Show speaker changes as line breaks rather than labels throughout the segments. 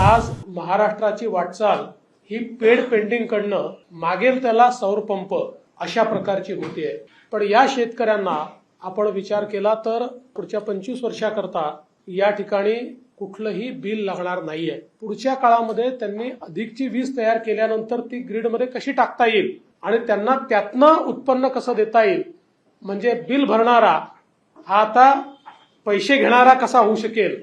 आज महाराष्ट्राची वाटचाल ही पेड पेंटिंग कडनं मागेल त्याला सौर पंप अशा प्रकारची होतीये. पण या शेतकऱ्यांना आपण विचार केला तर पुढच्या पंचवीस वर्षाकरता या ठिकाणी कुठलंही बिल लागणार नाहीये. पुढच्या काळामध्ये त्यांनी अधिकची वीज तयार केल्यानंतर ती ग्रीडमध्ये कशी टाकता येईल आणि त्यांना त्यातनं उत्पन्न कसं देता येईल म्हणजे बिल भरणारा हा आता पैसे घेणारा कसा होऊ शकेल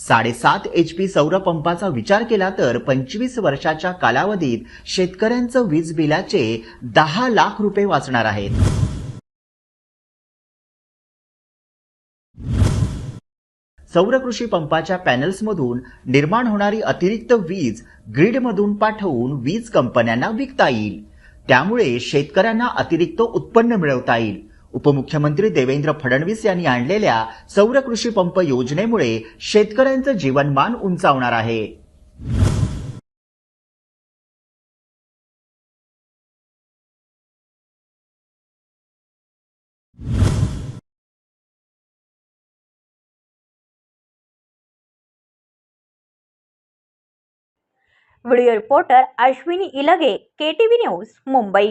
साडेसात एच पी सौर पंपाचा विचार केला तर पंचवीस वर्षाच्या कालावधीत शेतकऱ्यांचं वीज बिलाचे दहा लाख रुपये वाचणार आहेत. सौर कृषी पंपाच्या पॅनल्समधून निर्माण होणारी अतिरिक्त वीज ग्रीडमधून पाठवून वीज कंपन्यांना विकता येईल. त्यामुळे शेतकऱ्यांना अतिरिक्त उत्पन्न मिळवता येईल. उपमुख्यमंत्री देवेंद्र फडणवीस यांनी आणलेल्या सौर कृषी पंप योजनेमुळे शेतकऱ्यांचं जीवनमान उंचावणार आहे.
Video reporter Ashwini Ilge KTV news Mumbai.